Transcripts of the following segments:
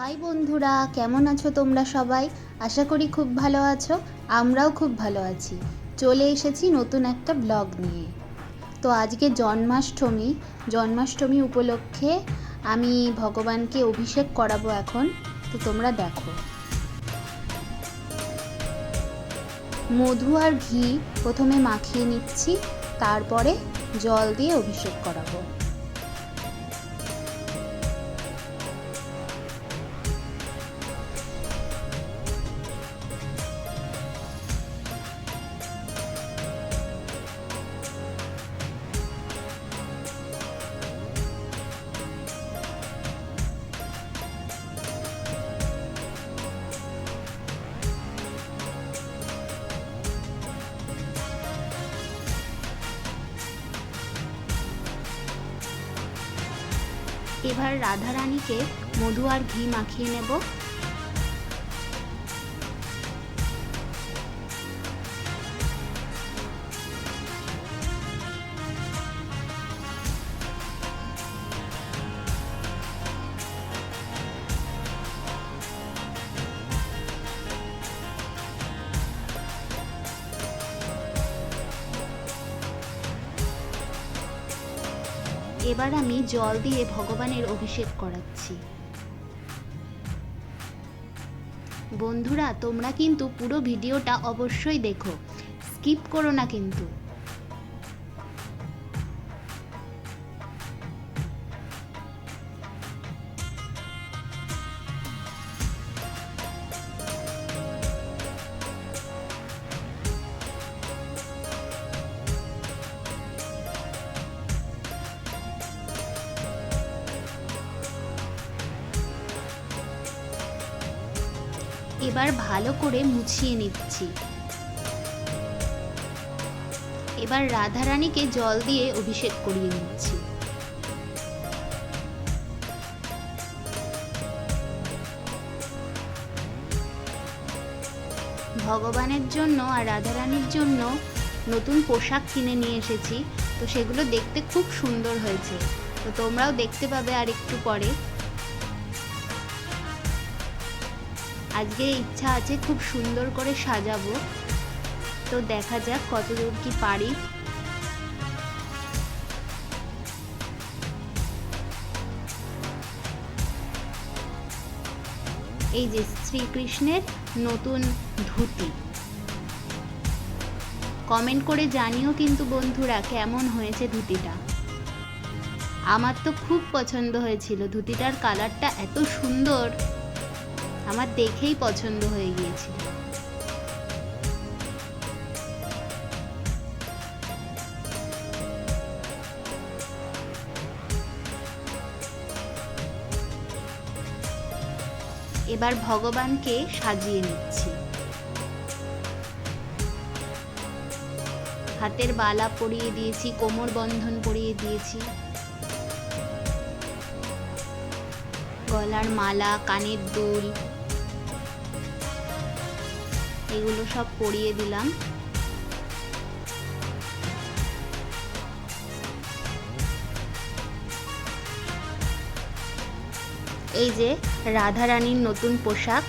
High বন্ধুরা, কেমন আছো তোমরা সবাই? আশা করি খুব ভালো আছো, আমরাও খুব ভালো আছি। চলে এসেছি নতুন একটা ব্লগ নিয়ে। তো আজকে জন্মাষ্টমী জন্মাষ্টমী উপলক্ষে আমি ভগবানকে অভিষেক করাবো এখন। তো তোমরা দেখো। মধু আর ঘি প্রথমে মাখিয়ে নিচ্ছি, তারপরে জল দিয়ে অভিষেক করাবো। এবার রাধারানীকে মধু আর ঘি মাখিয়ে নেব। এবার আমি জল দিয়ে ভগবানের অভিষেক করাচ্ছি। বন্ধুরা, তোমরা কিন্তু পুরো ভিডিওটা অবশ্যই দেখো। স্কিপ করো না কিন্তু। এবার ভালো করে মুছিয়ে নিচ্ছি। এবার রাধারানীকে জল দিয়ে অভিষেক করিয়ে নিচ্ছি। ভগবানের জন্য আর রাধারানীর জন্য নতুন পোশাক কিনে নিয়ে এসেছি। তো সেগুলো দেখতে খুব সুন্দর হয়েছে। তো তোমরাও দেখতে পাবে আর একটু পরে। আজকে ইচ্ছা আছে খুব সুন্দর করে সাজাবো। তো দেখা যাক কতদূর কি পারি। এই যে শ্রীকৃষ্ণের নতুন ধুতি। কমেন্ট করে জানিও কিন্তু বন্ধুরা কেমন হয়েছে ধুতিটা। আমার তো খুব পছন্দ হয়েছিল। ধুতিটার কালারটা এত সুন্দর। আমার দেখেই পছন্দ হয়ে গিয়েছিল। এবার ভগবানকে সাজিয়ে নিচ্ছি। হাতের বালা পরিয়ে দিয়েছি, কোমর বন্ধন পরিয়ে দিয়েছি। গলার মালা, কানের দুল এগুলো সব পরিয়ে দিলাম। এই যে রাধারানীর নতুন পোশাক।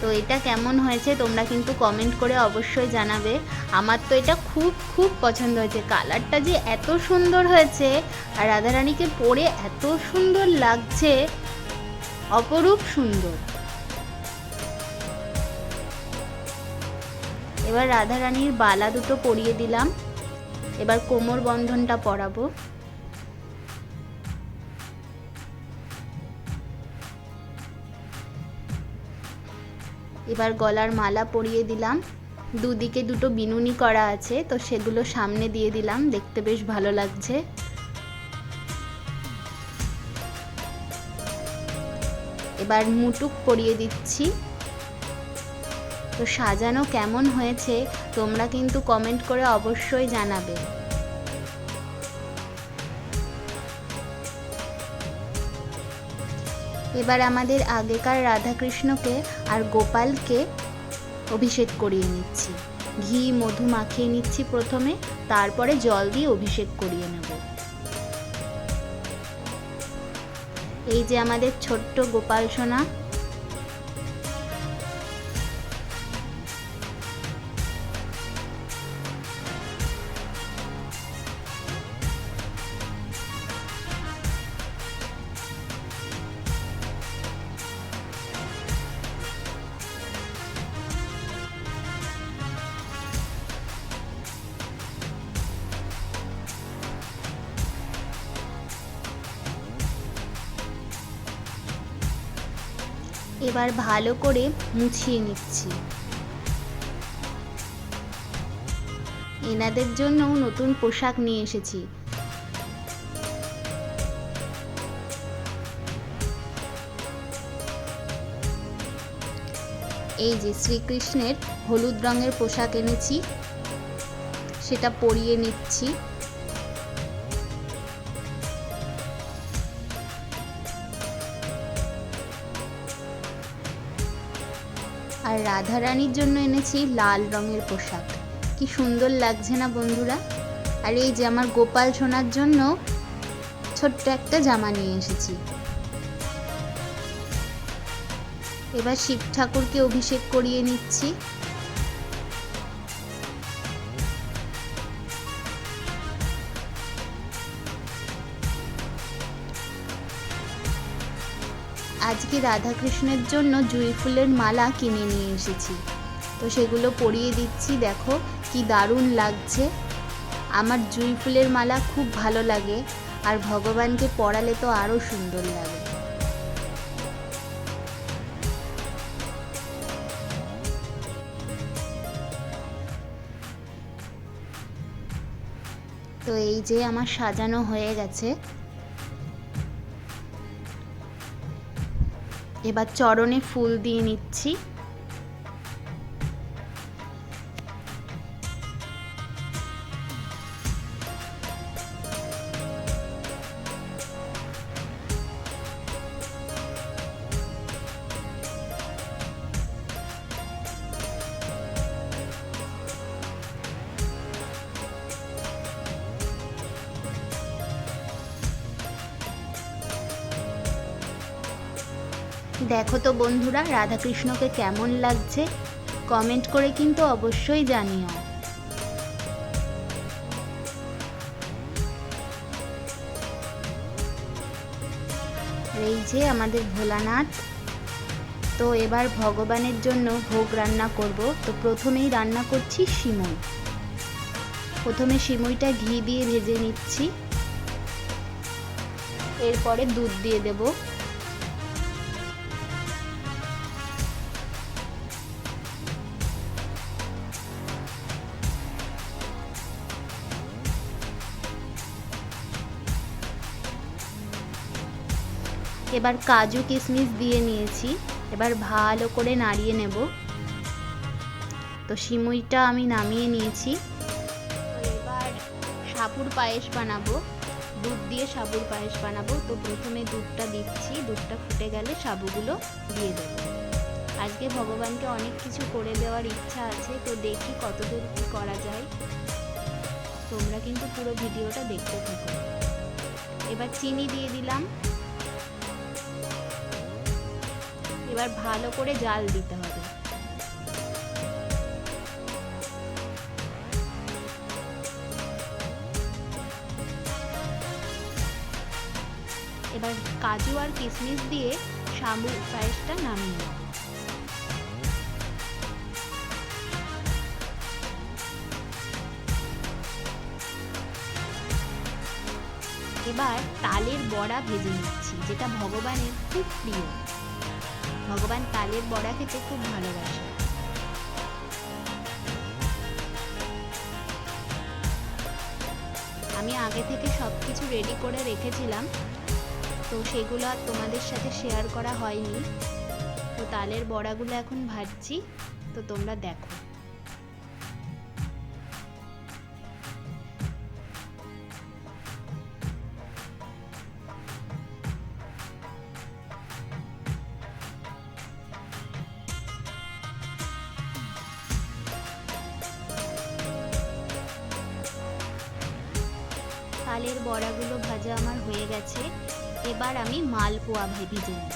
তো এটা কেমন হয়েছে তোমরা কিন্তু কমেন্ট করে অবশ্যই জানাবে। আমার তো এটা খুব খুব পছন্দ হয়েছে। কালারটা যে এত সুন্দর হয়েছে আর রাধারানীকে পরে এত সুন্দর লাগছে, অপরূপ সুন্দর। এবার রাধারানীর বালা দুটো পরিয়ে দিলাম। এবার কোমর বন্ধনটা পরাবো। এবার গলার মালা পরিয়ে দিলাম। দুদিকে দুটো বিনুনি করা আছে, তো সেগুলো সামনে দিয়ে দিলাম। দেখতে বেশ ভালো লাগছে। এবার মুটুক পরিয়ে দিচ্ছি। তো সাজানো কেমন হয়েছে তোমরা কিন্তু কমেন্ট করে অবশ্যই জানাবে। এবার আমাদের আগেকার রাধাকৃষ্ণকে আর গোপালকে অভিষেক করিয়ে নিচ্ছি। ঘি, মধু মাখিয়ে নিচ্ছি প্রথমে, তারপরে জল দিয়ে অভিষেক করিয়ে নেব। এই যে আমাদের ছোট্ট গোপাল সোনা এবার ভালো করে মুছিয়ে নিচ্ছি। এনাদের জন্যও নতুন পোশাক নিয়ে এসেছি। এই যে শ্রীকৃষ্ণের হলুদ রঙের পোশাক এনেছি, সেটা পরিয়ে নিচ্ছি। আর রাধারানীর জন্য এনেছি লাল রঙের পোশাক। কি সুন্দর লাগছে না বন্ধুরা? আর এই যে আমার গোপাল সোনার জন্য ছোট্ট একটা জামা নিয়ে এসেছি। এবার শিব ঠাকুরকে অভিষেক করিয়ে নিচ্ছি। আজকে রাধাকৃষ্ণের জন্য জুঁই ফুলের মালা কিনে নিয়ে এসেছি। তো সেগুলো পরিয়ে দিচ্ছি, দেখো কি দারুণ লাগছে। আমার জুঁই ফুলের মালা খুব ভালো লাগে আর ভগবানকে পরালে তো আরও সুন্দর লাগে। তো এই যে আমার সাজানো হয়ে গেছে। এবার চরণে ফুল দিয়ে নিচ্ছি। দেখো তো বন্ধুরা, রাধাকৃষ্ণকে কেমন লাগছে? কমেন্ট করে কিন্তু অবশ্যই জানিও। এই যে আমাদের ভোলানাথ। তো এবার ভগবানের জন্য ভোগ রান্না করব। তো প্রথমেই রান্না করছি সিমই প্রথমে সিমইটা ঘি দিয়ে ভেজে নিচ্ছি। এরপরে দুধ দিয়ে দেবো। এবার কাজু কিশমিশ দিয়ে নিয়েছি। এবার ভালো করে নাড়িয়ে নেব। তো সিমুইটা আমি নামিয়ে নিয়েছি। এবার সাবুর পায়েস বানাবো। দুধ দিয়ে সাবুর পায়েস বানাবো। তো প্রথমে দুধটা দিচ্ছি। দুধটা ফুটে গেলে সাবুগুলো দিয়ে দেবো। আজকে ভগবানকে অনেক কিছু করে দেওয়ার ইচ্ছা আছে। তো দেখি কতদূর কী করা যায়। তোমরা কিন্তু পুরো ভিডিওটা দেখতে থাকো। এবার চিনি দিয়ে দিলাম। এবার ভালো করে জাল দিতে হবে। এবার কাজু আর কিশমিশ দিয়ে সাবু পায়েসটা নামিয়ে নেব। এবার তালের বড়া ভেজে নিচ্ছি, যেটা ভগবানের খুব প্রিয়। ভগবান তালের বড়া খেতে খুব ভালোবাসে। আমি আগে থেকে সব কিছু রেডি করে রেখেছিলাম, তো সেগুলো আর তোমাদের সাথে শেয়ার করা হয়নি। তো তালের বড়াগুলো এখন ভাজছি, তো তোমরা দেখো। মালপোয়া ভেজে নেব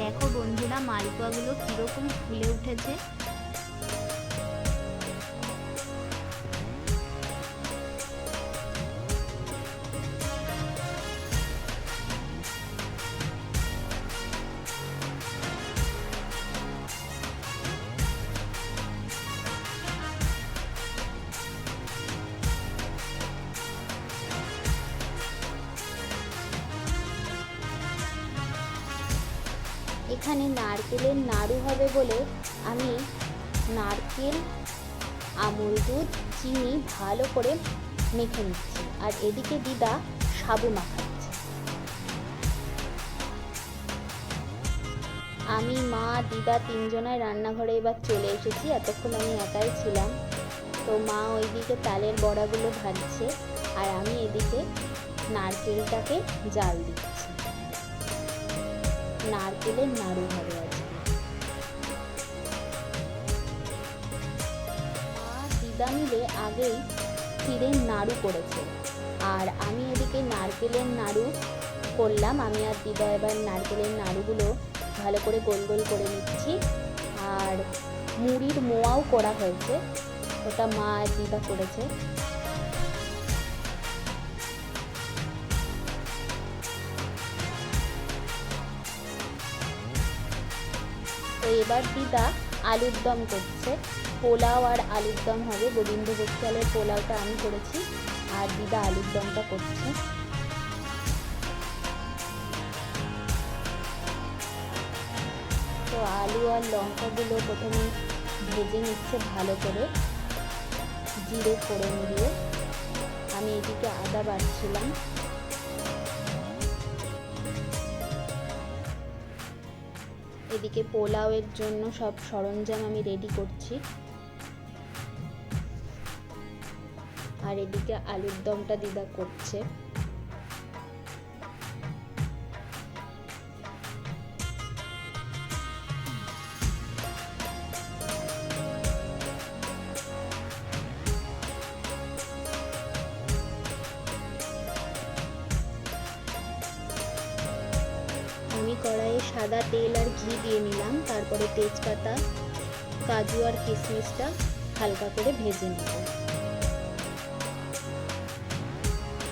দেখো বন্ধুরা মালপোয়াগুলো কীরকম ফুলে উঠেছে। এখানে নারকেলের নাড়ু হবে বলে আমি নারকেল, আমুল দুধ, চিনি ভালো করে মেখে নিচ্ছি। আর এদিকে দিদা সাবু মাখাচ্ছে। আমি, মা, দিদা তিনজনের রান্নাঘরে এবার চলে এসেছি। এতক্ষণ আমি একাই ছিলাম। তো মা ওইদিকে তালের বড়াগুলো ভাজছে। আর আমি এদিকে নারকেলটাকে জাল দিচ্ছি। নারকেলের নাড়ু হবে আজকে মা দিদা মিলে আগেই ক্ষীরের নাড়ু করেছে। আর আমি এদিকে নারকেলের নাড়ু করলাম। আমি আর দিদা এবার নারকেলের নাড়ুগুলো ভালো করে গোল গোল করে নিচ্ছি। আর মুড়ির মোয়াও করা হয়েছে। ওটা মা আর দিদা করেছে। এবার দিদা আলুর দম করছে। পোলাও আর আলুর দম হবে। গোবিন্দভোগ চালের পোলাওটা আমি করেছি আর দিদা আলুর দমটা করছে। তো আলু আর লঙ্কাগুলো প্রথমে ভেজে নিচ্ছে ভালো করে। জিরে ফোড়ন দিয়ে। আমি এদিকে আদা বাড়ছিলাম। এদিকে পোলাওয়ের জন্য সব সরঞ্জাম আমি রেডি করছি। আর এদিকে আলুর দমটা দিদা করছে। দিয়ে নিলাম। তারপরে তেজপাতা, কাজু আর কিশমিশটা হালকা করে ভেজে নেব।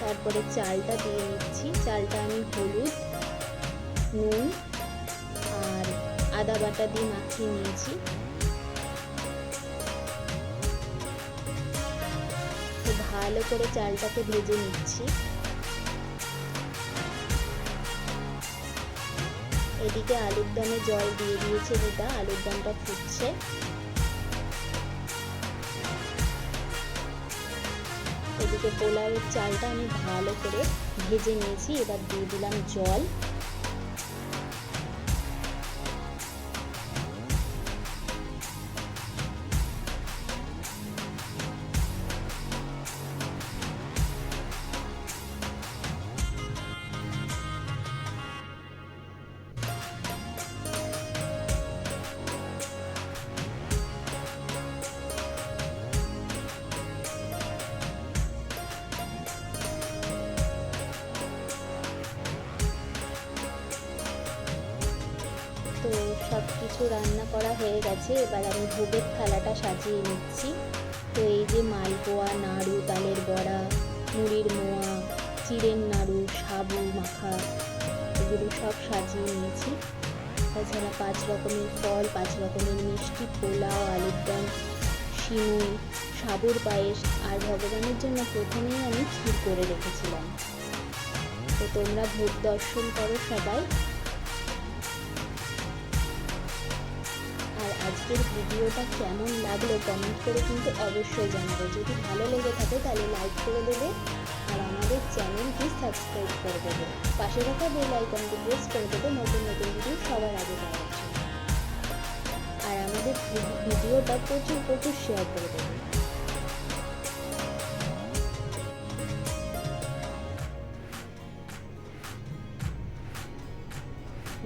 তারপরে চালটা দিয়ে নিচ্ছি। চালটা আমি হলুদ, নুন আর আদা বাটা দিয়ে মাখিয়ে নিয়েছি। ভালো করে চালটাকে ভেজে নিচ্ছি। এদিকে আলুর দমে জল দিয়ে দিয়েছে দিদা আলুর দমটা ফুটছে। এদিকে পোলাওয়ের চালটা আমি ভালো করে ভেজে নিয়েছি, এবার দিয়ে দিলাম জল। সব কিছু রান্না করা হয়ে গেছে, এবার আমি ভোগের থালাটা সাজিয়ে নিচ্ছি। তো এই যে মালপোয়া, নাড়ু, তালের বড়া, মুড়ির মোয়া, চিড়ের নাড়ু, সাবু, মাখা, এগুলো সব সাজিয়ে নিয়েছি। তাছাড়া পাঁচ রকমের ফল, পাঁচ রকমের মিষ্টি, পোলাও, আলুর দম সাবুর পায়েস, আর ভগবানের জন্য প্রথমেই আমি ক্ষীর করে রেখেছিলাম। তো তোমরা ভোগ দর্শন করো সবাই। আজকের ভিডিওটা কেমন লাগল কমেন্ট করে কিন্তু অবশ্যই জানাবে। যদি ভালো লেগে থাকে তাহলে লাইক করে দেবে আর আমাদের চ্যানেলটি সাবস্ক্রাইব করে দেবে। পাশে থাকা বেল আইকনটি প্রেস করে দেবে, নতুন নতুন ভিডিও সবার আগে পাওয়ার জন্য। আর আমাদের ভিডিওটা প্রচুর প্রচুর শেয়ার করে দেবে।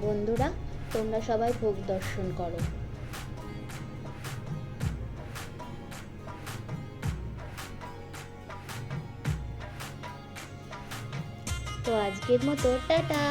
বন্ধুরা, তোমরা সবাই ভোগ দর্শন করো। আজকের মতো টাটা!